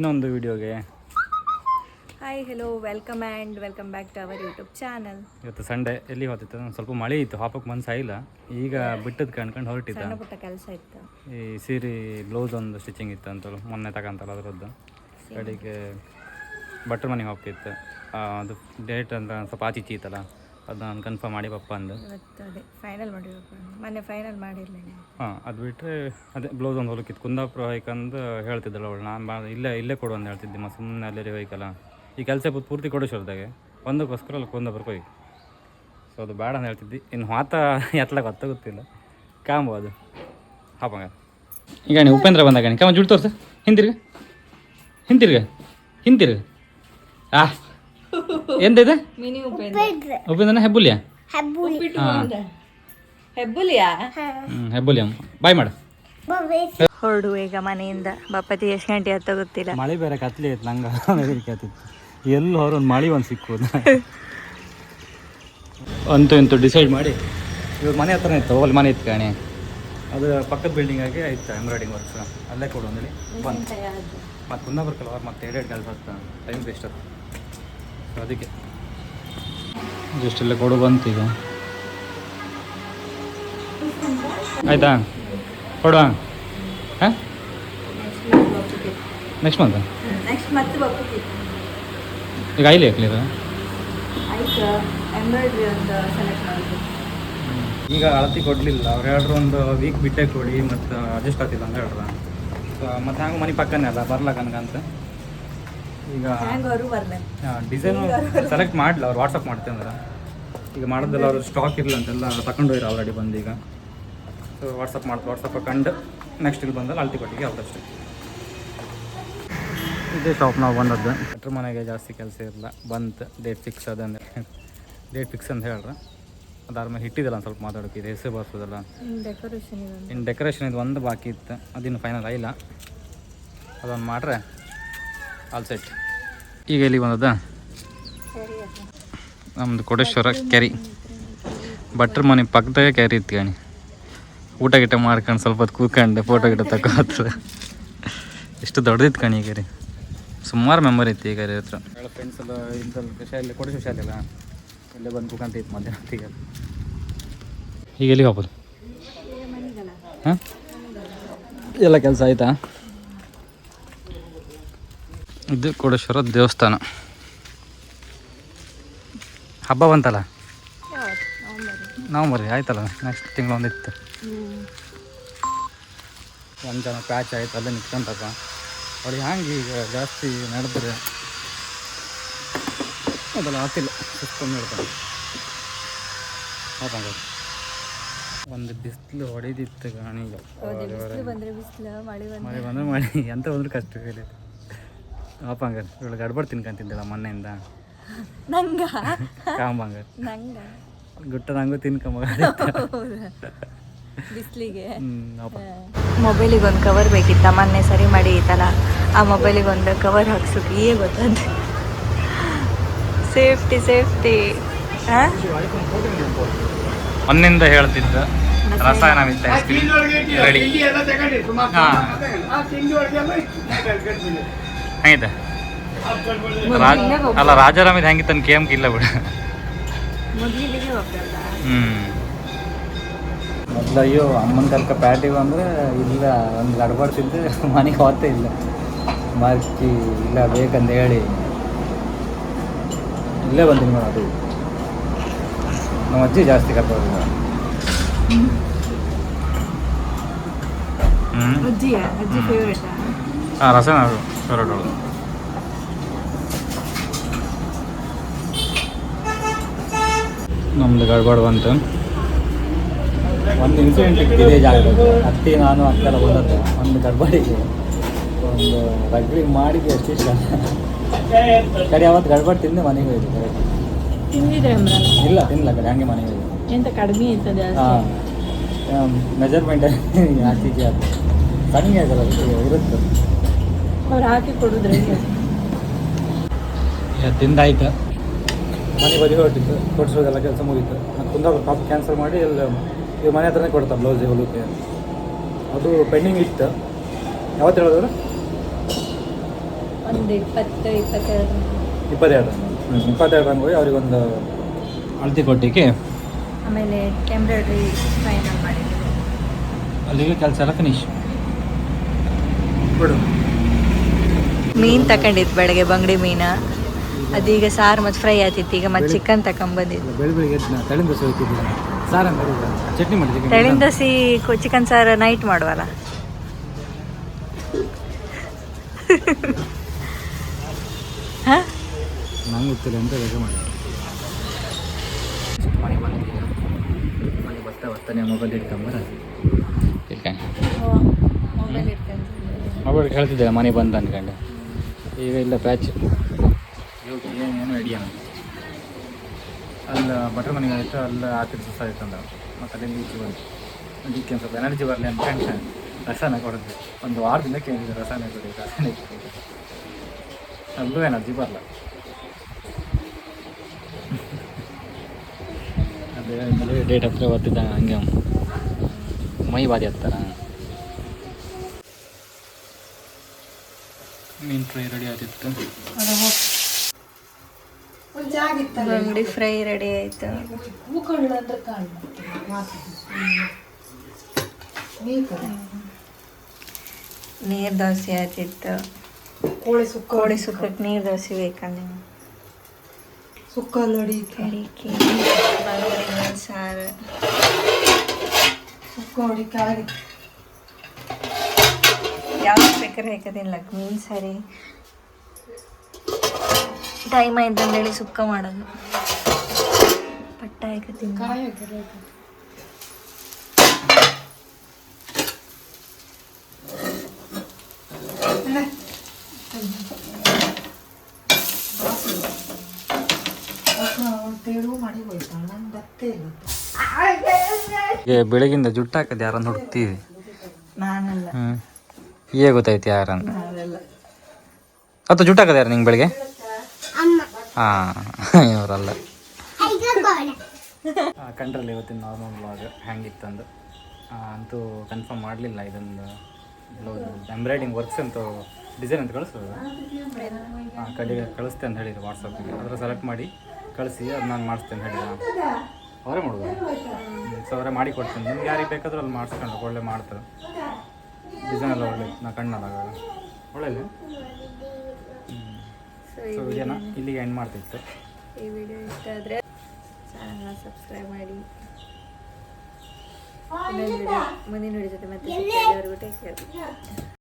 ಇನ್ನೊಂದು ವಿಡಿಯೋಗೆ. Hi hello welcome and welcome back to our YouTube channel ಇವತ್ತು Sunday ಎಲ್ಲಿ ಹೋಗ್ತಿತ್ತು? ನಾನು ಸ್ವಲ್ಪ ಮಳೆ ಇತ್ತು ಹಾಪಕ್ಕೆ ಮನ್ಸಾಗಿಲ್ಲ ಈಗ ಬಿಟ್ಟದ್ದು ಕಣ್ಕೊಂಡು ಹೊರಟಿದ್ದ. ಸಣ್ಣ ಪುಟ್ಟ ಕೆಲಸ ಇತ್ತು. ಈ ಸೀರೆ ಬ್ಲೌಸ್ ಒಂದು ಸ್ಟಿಚಿಂಗ್ ಇತ್ತು ಅಂತ ಮೊನ್ನೆ ತಗೊಂತಲ್ಲ ಅದರದ್ದು. ಕಡೆಗೆ ಬಟ್ರ್ ಮನೆಗೆ ಹೋಗ್ತಿತ್ತು. ಅದು ಡೇಟ್ ಅಂದ್ರೆ ಸ್ವಲ್ಪ ಆಚಿಚಿ ಇತ್ತಲ್ಲ. ಅದನ್ನ ನಾನು ಕನ್ಫರ್ಮ್ ಮಾಡಿ ಪಪ್ಪ ಅಂದು. ಇವತ್ತು ಅದೇ ಫೈನಲ್ ಮಾಡಿ ಮೊನ್ನೆ ಫೈನಲ್ ಮಾಡಿರಲಿಲ್ಲ ಹಾಂ ಅದು ಬಿಟ್ಟರೆ ಅದೇ ಬ್ಲೌಸ್ ಒಂದು ಹೊಲಕ್ಕಿತ್ತು ಕುಂದಾಪುರ ಹೋಯ್ಕಂದು ಹೇಳ್ತಿದ್ದಳು ಅವಳು. ನಾನು ಬಾ ಇಲ್ಲೇ ಇಲ್ಲೇ ಕೊಡು ಅಂತ ಹೇಳ್ತಿದ್ದೆ. ಮತ್ತು ಸುಮ್ಮನೆ ಅಲ್ಲೇ ಹೋಯ್ಕಲ್ಲ ಈ ಕೆಲಸ ಪೂರ್ತಿ ಕೊಡೋಶೋರ್ದಾಗೆ ಒಂದಕ್ಕೋಸ್ಕರ ಅಲ್ಲಿ ಕುಂದಾಪುರಕ್ಕೆ ಹೋಗಿ. ಸೊ ಅದು ಬೇಡ ಅಂತ ಹೇಳ್ತಿದ್ದಿ. ಇನ್ನು ಮಾತ ಎತ್ತಲಾಗ ಗೊತ್ತಾಗುತ್ತಿಲ್ಲ ಕ್ಯಾಂಬೋ ಅದು. ಹಾಪಂಗ ಈಗ ನೀವು ಉಪೇಂದ್ರ ಬಂದಾಗ ಕಾಮ ಜುಡ್ ತೋರ್ಸ. ಹಿಂದಿರ್ಗ ಹಿಂದಿರ್ಗ ಹಿಂದಿರ್ಗ ಆ. ಎಂದಿದೆ? ಮಿನಿ ಉಪೇಂದ್ರ ಉಪೇಂದ್ರನ ಹೆಬ್ಬುಲಿಯಾ ಹೆಬ್ಬುಲಿಯಾ ಬಾಯ್ ಮಾಡು. ಹೊರಡು ಈಗ ಮನೆಯಿಂದ. ಬಾಪತಿ ಎಷ್ಟು ಗಂಟೆ ಅಂತ ಗೊತ್ತಿಲ್ಲ ಮಳೆ ಬೇರೆ ಕತ್ಲಿ ಆಯ್ತು ನಂಗೆ ಎಲ್ಲ ಹೊರ ಒಂದು ಮಳೆ ಒಂದು ಸಿಕ್ಕೋದು. ಅಂತೂ ಇಂತೂ ಡಿಸೈಡ್ ಮಾಡಿ ಇವಾಗ ಮನೆ ಹತ್ರನೇ ಇತ್ತು ಅಲ್ಲಿ ಮನೆ ಇತ್ತು ಕಾಣಿ. ಅದು ಪಕ್ಕದ ಬಿಲ್ಡಿಂಗ್ ಆಗಿ ಆಯ್ತು ಎಂಬ್ರಾಯ್ಡಿಂಗ್ ವರ್ಕ್ಸ್ ಅಲ್ಲೇ ಕೊಡು ಅಂದೇಳಿ ಮತ್ತೆ ಮತ್ತು ಕುಂದಾಪುರಕ್ಕಲ್ಲ ಅವ್ರು ಮತ್ತೆ ಎರಡು ಕೆಲಸ ಆಗ್ತಾ ಟೈಮ್ ವೇಸ್ಟ್ ಆಗ್ತದೆ. ಅದಕ್ಕೆ. ಜಸ್ಟ್ ಇಲ್ಲೇ ಕೊಡು ಬಂತು ಈಗ. ಆಯ್ತಾ? ಕೊಡುವ ಹಾಂ? ನೆಕ್ಸ್ಟ್ ಮಂತ್ ಈಗ ಐಲಿ ಮಾಡೋದು ಈಗ ಅಳತಿ ಕೊಡಲಿಲ್ಲ. ಅವ್ರು ಹೇಳ್ರು ಒಂದು ವೀಕ್ ಬಿಟ್ಟೆ ಕೊಡಿ ಮತ್ತು ಅಡ್ಜಸ್ಟ್ ಆಗ್ತಿಲ್ಲ ಅಂತ ಹೇಳ್ರ ಸೊ ಮತ್ತು ಹಂಗೆ ಮನೆ ಪಕ್ಕನೇ ಅಲ್ಲ ಬರ್ಲಕ್ಕನಕಂತ ಈಗ ಡಿಸೈನು ಸೆಲೆಕ್ಟ್ ಮಾಡಲ ಅವ್ರು ವಾಟ್ಸಪ್ ಮಾಡ್ತೇವೆ ಅಂದ್ರೆ. ಈಗ ಮಾಡೋದೆಲ್ಲ ಅವ್ರು ಸ್ಟಾಕ್ ಇರಲಿಲ್ಲ ಅಂತೆಲ್ಲ ತಗೊಂಡು ಹೋಯ್ರು ಆಲ್ರೆಡಿ ಬಂದು ಈಗ. ಸೊ ವಾಟ್ಸಪ್ ಮಾಡ್ತು ವಾಟ್ಸಪ್ ಕಂಡು ನೆಕ್ಸ್ಟ್ ಇಲ್ಲಿ ಬಂದಲ್ಲಿ ಅಳತಿ ಕೊಟ್ಟಿಗೆ ಅವ್ರಷ್ಟೇ ಇದೇ ಶಾಪ್ ನಾವು ಬಂದದ್ದು. ಭಟ್ರ ಮನೆಗೆ ಜಾಸ್ತಿ ಕೆಲಸ ಇರಲ್ಲ ಬಂತು ಡೇಟ್ ಫಿಕ್ಸ್ ಅದಂದ್ರೆ ಡೇಟ್ ಫಿಕ್ಸ್ ಅಂತ ಹೇಳ್ರ. ಅದಾದ್ಮೇಲೆ ಹಿಟ್ಟಿದಲ್ಲ ಒಂದು ಸ್ವಲ್ಪ ಮಾತಾಡೋಕೆ ಇದು ಹೆಸರು ಇದೊಂದು. ಇನ್ನು ಡೆಕೋರೇಷನ್ ಇದು ಒಂದು ಬಾಕಿ ಇತ್ತು. ಅದಿನ್ನು ಫೈನಲ್ ಆಯಿಲ್ಲ ಅದೊಂದು ಮಾಡ್ರೆ. ಆಲ್ ಸೆಟ್ ಈಗ ಇಲ್ಲಿ ಬಂದದ? ನಮ್ದು ನಮ್ಮದು ಕೋಟೇಶ್ವರ ಕೆರಿ. ಭಟ್ರ ಮನೆ ಪಕ್ಕದಾಗ ಕೆರಿ ಇತ್ತು ಕಣಿ. ಊಟ ಗಿಟ ಮಾಡ್ಕೊಂಡು ಸ್ವಲ್ಪ ಹೊತ್ತು ಕೂತ್ಕೊಂಡು ಫೋಟೋ ಗಿಟ ತಗೋತದೆ ಎಷ್ಟು ದೊಡ್ಡದಿತ್ತು ಕಣಿ ಈಗ ಕೆರೆ. ಸುಮಾರು ಮೆಮೊರಿ ಇತ್ತು ಈಗ ರೀ ಹತ್ರ. ಫ್ರೆಂಡ್ಸ್ ಎಲ್ಲ ಇದ್ದಲ್ಲಿ ಶಾಲೆ ಕೋಟೇಶ್ವರ ಶಾಲೆ ಅಲ್ಲ? ಇಲ್ಲೇ ಬಂದು ಕೂತ್ಕೊಂತಿತ್ತು ಮಧ್ಯಾಹ್ನ ಹೊತ್ತಿಗೆ ಈಗ. ಎಲ್ಲಿಗೆ ಹೋಗ್ಬೋದು? ಹಾಂ? ಎಲ್ಲ ಕೆಲಸ ಆಯ್ತಾ? ಇದು ಕೋಡೇಶ್ವರ ದೇವಸ್ಥಾನ. ಹಬ್ಬ ಬಂತಲ್ಲ? ನಾವು ನವಂಬರ್ ಆಯ್ತಲ್ಲ ನೆಕ್ಸ್ಟ್ ತಿಂಗಳು ಒಂದಿತ್ತು. ಒಂದು ಜನ ಪ್ಯಾಚ್ ಆಯ್ತು ಅಲ್ಲೇ ನಿಂತ್ಕೊಂತಪ್ಪ ಅವ್ರಿಗೆ ಹ್ಯಾಂಗೆ ಈಗ ಜಾಸ್ತಿ ನಡೆದ್ರೆ? ಅದೆಲ್ಲ ಆತಿಲ್ಲ ಸುಸ್ಕೊಂಡು ಹೌದಂಗ ಒಂದು ಬಿಸಿಲು ಹೊಡೆದಿತ್ತು ಗಾಣಿ ಮಳೆ ಬಂದ್ರೆ. ಮಳೆ ಬಂದ್ರೆ ಮಳೆ ಎಂತ ಬಂದ್ರೆ ಕಷ್ಟ ಇದೆ. ಅಪ್ಪಂಗ ಇವಳು ಗಡ್ಬಡ್ ತಿನ್ಕಂತಿದ್ದಿಲ್ಲ ಮೊನ್ನೆಯಿಂದ. ನಂಗ? ಕಾಂಬಂಗ ನಂಗ? ಗುಟ್ಟ ನಂಗೂ ತಿನ್ಕೊಂಬ ಬಿಸಿಲಿಗೆ. ಮೊಬೈಲಿಗೆ ಒಂದು ಕವರ್ ಬೇಕಿತ್ತ? ಮೊನ್ನೆ ಸರಿ ಮಾಡಿ ಐತಲ್ಲ ಆ ಮೊಬೈಲಿಗೆ ಒಂದು ಕವರ್ ಹಾಕ್ಸೋಕೆ ಈಗ ಗೊತ್ತಂತೆ ಸೇಫ್ಟಿ ಸೇಫ್ಟಿ. ಮೊನ್ನೆಯಿಂದ ಮೊನ್ನಿಂದ ಹೇಳ್ತಿದ್ದ ರಸಾಯನ ರೆಡಿ. ಹೆಂಗಿದೆ? ರಾಜ್ ಅಲ್ಲ ರಾಜಾರಾಮ್ ಇದು ಹೆಂಗಿತ್ತು ಅನ್ ಕೇಮ್ ಇಲ್ಲ ಬಿಡು. ಹ್ಞೂ ಮೊದಲು ಅಯ್ಯೋ ಅಮ್ಮನ ಕಲ್ಕ ಪ್ಯಾಟಿಗೆ ಅಂದ್ರೆ ಇಲ್ಲ ಒಂದು ಗಡ್ಬಡ್ತಿದ್ದೆ ಮನೆಗೆ ಹೋಗ್ತೇ ಇಲ್ಲ. ಮಾರ್ಕಿ ಇಲ್ಲ ಬೇಕಂತ ಹೇಳಿ. ಇಲ್ಲೇ ಬಂದಿನಿ ಮೇಡಮ್ ಅದು. ನಮ್ಮ ಅಜ್ಜಿ ಜಾಸ್ತಿ ಕರ್ಕೋದ ಹ್ಮ್. ಅಜ್ಜಿಯ? ಅಜ್ಜಿ ಫೇವ್ರೇಟ್ ಹಾಂ ರಸನ ಫೇವ್ರೇಟ್ ಅವಳು ನಮ್ದು ಗಡ್ಬಡ್ ಬಂತು. ಒಂದು ಇನ್ಸಿಡೆಂಟ್ ಇದೇ ಜಾಗ ಅತ್ತಿ ನಾನು ಅಕ್ಕಲ್ಲ ಬಂದದ್ದು. ಒಂದು ಗಡ್ಬಡಿಗೆ. ಒಂದು ರಗ್ಬಿ ಮಾಡಿದ್ದು ಅಷ್ಟು ಇಷ್ಟ. ಕಡೆ ಅವತ್ತು ಗಡ್ಬಡ್ ತಿಂದೆ ಮನೆಗೆ ಹೋಯ್ತು. ಕರೆಕ್ಟ್ ತಿಂದಿದ್ರೆ ಇಲ್ಲ ತಿನ್ನಲ್ಲ ಕಡೆ ಹಂಗೆ ಮನೆಗೆ ಹೋಯ್ತು. ಎಂತ ಕಡಿಮೆ ಇರ್ತದೆ ಹಾಂ. ಮೆಜರ್ಮೆಂಟ್ ಜಾಸ್ತಿ ಅದು ಸಣ್ಣ ಇರುತ್ತೆ. ಅವ್ರು ಹಾಕಿ ಕೊಡುದ್ರೆ ತಿಂದಾಯ್ತು. ಮನೆ ಬದಿ ಹೊರಟಿತ್ತು ಕೊಡಿಸೋದೆಲ್ಲ ಕೆಲಸ ಮುಗೀತು. ಮತ್ತು ಕುಂದಾಪುರ ಪಾಪ ಕ್ಯಾನ್ಸಲ್ ಮಾಡಿ ಎಲ್ಲ ಇವಾಗ ಮನೆ ಹತ್ರನೇ ಕೊಡ್ತಾರೆ ಬ್ಲೌಸ್ ಹೊಲಕ್ಕೆ. ಅದು ಪೆಂಡಿಂಗ್ ಇತ್ತು. ಯಾವತ್ತು ಹೇಳಿದ್ರು ಒಂದು ಇಪ್ಪತ್ತು ಇಪ್ಪತ್ತೆರಡು. ಇಪ್ಪತ್ತೆರಡು. ಇಪ್ಪತ್ತೆರಡು ರಂಗ್ ಹೋಗಿ ಅವ್ರಿಗೊಂದು ಅಳತಿ ಕೊಟ್ಟಿಗೆ ಆಮೇಲೆ ಎಂಬ್ರಾಯ್ಡ್ರಿ ಫೈನಲ್ ಮಾಡಿದ್ದೀವಿ ಅಲ್ಲಿಗೆ ಕೆಲಸ ಎಲ್ಲ ಫಿನಿಶ್ ಬಿಡು ಮೀನು ತಗೊಂಡಿದ್ದು ಬೆಳಗ್ಗೆ ಬಂಗಡಿ ಮೀನ. ಅದೀಗ ಸಾರು ಮತ್ತು ಫ್ರೈ ಆತಿತ್ತು ಈಗ ಮತ್ತೆ ಚಿಕನ್ ತಗೊಂಬಂದಿದ್ದು ತಳಿನ ದೋಸೆ ಚಿಕನ್ ಸಾರು ನೈಟ್ ಮಾಡುವಲ್ಲ. ಬರ್ತಾನೆ ಮೊಬೈಲ್ ಇಟ್ಕೊಂಬರ ಇಟ್ಕೊಂಡು ಮೊಬೈಲ್ ಇಟ್ಕೊಂಡು ಮೊಬೈಲ್ ಹೇಳ್ತಿದ್ದೆ ಮನೆ ಬಂದ ಅನ್ಕೊಂಡು. ಈಗ ಇಲ್ಲ ಪ್ಯಾಚ್ ಏನೇನು ಐಡಿಯಾ ಅಲ್ಲ ಬಟ್ರ್ ಮನೆಗೆ ಆಯಿತು ಅಲ್ಲ ಆತಿರ್ ಸುಸ್ತ ಆಯ್ತು ಅಂದ ಮತ್ತು ಅಲ್ಲಿಂದ ಈಚೆ ಬಂದು ಅದಕ್ಕೆ ಒಂದು ಸ್ವಲ್ಪ ಎನರ್ಜಿ ಬರಲಿ ಅಂತ ಟೆನ್ಷನ್ ರಸನ ಕೊಡುತ್ತೆ ಒಂದು ವಾರದಿಂದ ಕೇಳಿದೆ ರಸನ ಕೊಡಿ ರಸನ ಕೊಡಿ ಅಲ್ಲೂ ಎನರ್ಜಿ ಬರಲ್ಲ ಅದೇ ಡೇಟ್ ಹತ್ರ ಓದ್ತಿದ್ದ ಹಂಗೆ ಮೈ ಬಾದಿ ಹತ್ತಾರ ಮೀನು ಫ್ರೈ ರೆಡಿ ಆಗಿತ್ತು ಬಂಗಡಿ ಫ್ರೈ ರೆಡಿ ಆಯ್ತು. ನೀರು ದೋಸೆ ಆಯ್ತಿತ್ತು. ಕೋಳಿ ಸುಕ್ಕ. ಕೋಳಿ ಸುಕ್ಕಕ್ಕೆ ನೀರು ದೋಸೆ ಬೇಕಂದ್ರೆ ಸುಕ್ಕ ಬಂಗಡಿ ಮೀನು ಸಾರು. ಸುಕ್ಕ ಹೊಡಿಕಾರಿ ಯಾವ್ದು ಬೇಕಾದ್ರೆ ಹಾಕೋದಿಲ್ಲ ಮೀನ್ ಸರಿ ಟೈಮ್ ಆಯ್ತು ಅಂತೇಳಿ ಸುಕ್ಕ ಮಾಡೋದು. ಪಟ್ಟ ಹಾಕತ್ತೀನಿ ಬೆಳಗಿಂದ ಜುಟ್ಟು ಹಾಕದು ಯಾರನ್ನ ಹುಡುಕ್ತೀವಿ ಈಗ ಗೊತ್ತಾಯ್ತು ಯಾರನ್ನ? ಅಥವಾ ಜುಟ್ಟಾಕದ ಯಾರು ನಿಂಗೆ ಬೆಳಿಗ್ಗೆ? ಹಾಂ ಇವರಲ್ಲ. ಕಂಡ್ರಲ್ಲ ಇವತ್ತಿನ ನಾರ್ಮಲ್ ಬ್ಲಾಗ್ ಹ್ಯಾಂಗಿತ್ತಂದು. ಅಂತೂ ಕನ್ಫರ್ಮ್ ಮಾಡಲಿಲ್ಲ ಇದೊಂದು ಬ್ಲೌಸ್ ಎಂಬ್ರಾಯ್ಡಿಂಗ್ ವರ್ಕ್ಸ್ ಅಂತೂ ಡಿಸೈನ್ ಅಂತ ಕಳಿಸೋದು? ಹಾಂ ಕಡೆಗೆ ಕಳಿಸ್ತೆ ಅಂತ ಹೇಳಿದ್ರು ವಾಟ್ಸಪ್ಪಿಗೆ ಅದರ ಸೆಲೆಕ್ಟ್ ಮಾಡಿ ಕಳಿಸಿ ಅದು ನಾನು ಮಾಡಿಸ್ತೇನೆ ಹೇಳಿದ ಅವರೇ ಮಾಡೋದು? ಸೊ ಅವರೇ ಮಾಡಿ ಕೊಡ್ತೀನಿ. ನಿಮ್ಗೆ ಯಾರಿಗೆ ಬೇಕಾದರೂ ಅಲ್ಲಿ ಮಾಡಿಸ್ಕೊಂಡು ಒಳ್ಳೆ ಮಾಡ್ತಾರೆ. ಡಿಸೈನ್ ಎಲ್ಲ ಒಳ್ಳೆ ನಾ ಕಣ್ಣದಾಗ ಒಳ್ಳೆ ಸೊ ಸೊ ಇದೇನ ಇಲ್ಲಿಗೆ ಎಂಡ್ ಮಾಡ್ತಿತ್ತು ಈ ವಿಡಿಯೋ ಇಷ್ಟ ಆದರೆ ಚಾನಲ್ನ ಸಬ್ಸ್ಕ್ರೈಬ್ ಮಾಡಿ. ಮುಂದಿನ ವಿಡಿಯೋ ಜೊತೆ ಮತ್ತೆ ಟೇಕ್ ಕೇರ್